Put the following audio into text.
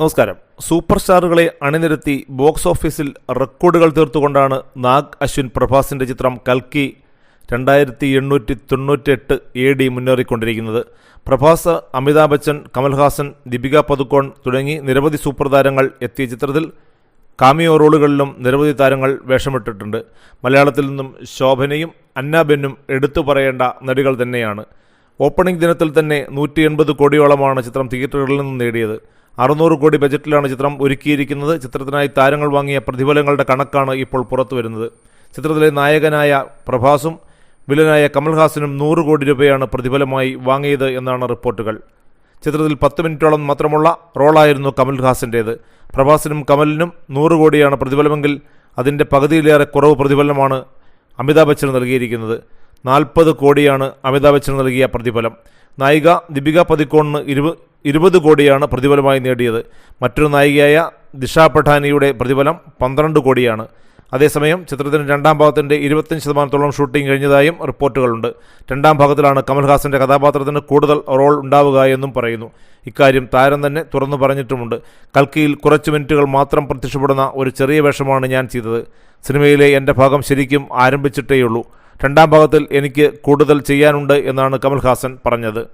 നമസ്കാരം. സൂപ്പർ സ്റ്റാറുകളെ അണിനിരത്തി ബോക്സ് ഓഫീസിൽ റെക്കോർഡുകൾ തീർത്തുകൊണ്ടാണ് നാഗ് അശ്വിൻ പ്രഭാസിന്റെ ചിത്രം കൽക്കി രണ്ടായിരത്തി എണ്ണൂറ്റി തൊണ്ണൂറ്റെട്ട് എ ഡി മുന്നേറിക്കൊണ്ടിരിക്കുന്നത്. പ്രഭാസ് അമിതാഭ് ബച്ചൻ കമൽഹാസൻ ദീപിക പതുക്കോൺ തുടങ്ങി നിരവധി സൂപ്പർ താരങ്ങൾ എത്തിയ ചിത്രത്തിൽ കാമിയോ റോളുകളിലും നിരവധി താരങ്ങൾ വേഷമിട്ടിട്ടുണ്ട്. മലയാളത്തിൽ നിന്നും ശോഭനയും അന്നാബെന്നും എടുത്തു പറയേണ്ട നടികൾ തന്നെയാണ്. ഓപ്പണിംഗ് ദിനത്തിൽ തന്നെ നൂറ്റി എൺപത് കോടിയോളമാണ് ചിത്രം തിയേറ്ററുകളിൽ നിന്നും നേടിയത്. അറുന്നൂറ് കോടി ബജറ്റിലാണ് ചിത്രം ഒരുക്കിയിരിക്കുന്നത്. ചിത്രത്തിനായി താരങ്ങൾ വാങ്ങിയ പ്രതിഫലങ്ങളുടെ കണക്കാണ് ഇപ്പോൾ പുറത്തു വരുന്നത്. ചിത്രത്തിലെ നായകനായ പ്രഭാസും വില്ലനായ കമൽഹാസനും നൂറ് കോടി രൂപയാണ് പ്രതിഫലമായി വാങ്ങിയത് എന്നാണ് റിപ്പോർട്ടുകൾ. ചിത്രത്തിൽ പത്ത് മിനിറ്റോളം മാത്രമുള്ള റോളായിരുന്നു കമൽഹാസിന്റേത് പ്രഭാസിനും കമലിനും നൂറ് കോടിയാണ് പ്രതിഫലമെങ്കിൽ അതിന്റെ പകുതിയിലേറെ കുറവ് പ്രതിഫലമാണ് അമിതാഭ് ബച്ചന് നൽകിയിരിക്കുന്നത്. നാൽപ്പത് കോടിയാണ് അമിതാഭ് ബച്ചന് നൽകിയ പ്രതിഫലം. നായിക ദീപിക പതിക്കോണിന് ഇരുപത് ഇരുപത് കോടിയാണ് പ്രതിഫലമായി നേടിയത്. മറ്റൊരു നായികയായ ദിഷ പഠാനിയുടെ പ്രതിഫലം പന്ത്രണ്ട് കോടിയാണ്. അതേസമയം ചിത്രത്തിന്റെ രണ്ടാം ഭാഗത്തിന്റെ ഇരുപത്തഞ്ച് ശതമാനത്തോളം ഷൂട്ടിംഗ് കഴിഞ്ഞതായും റിപ്പോർട്ടുകളുണ്ട്. രണ്ടാം ഭാഗത്തിലാണ് കമൽഹാസന്റെ കഥാപാത്രത്തിന് കൂടുതൽ റോൾ ഉണ്ടാവുക എന്നും പറയുന്നു. ഇക്കാര്യം താരം തന്നെ തുറന്നു പറഞ്ഞിട്ടുമുണ്ട്. കൽക്കിയിൽ കുറച്ച് മിനിറ്റുകൾ മാത്രം പ്രത്യക്ഷപ്പെടുന്ന ഒരു ചെറിയ വേഷമാണ് ഞാൻ ചെയ്തത്. സിനിമയിലെ എന്റെ ഭാഗം ശരിക്കും ആരംഭിച്ചിട്ടേയുള്ളൂ. രണ്ടാം ഭാഗത്തിൽ എനിക്ക് കൂടുതൽ ചെയ്യാനുണ്ട് എന്നാണ് കമൽഹാസൻ പറഞ്ഞത്.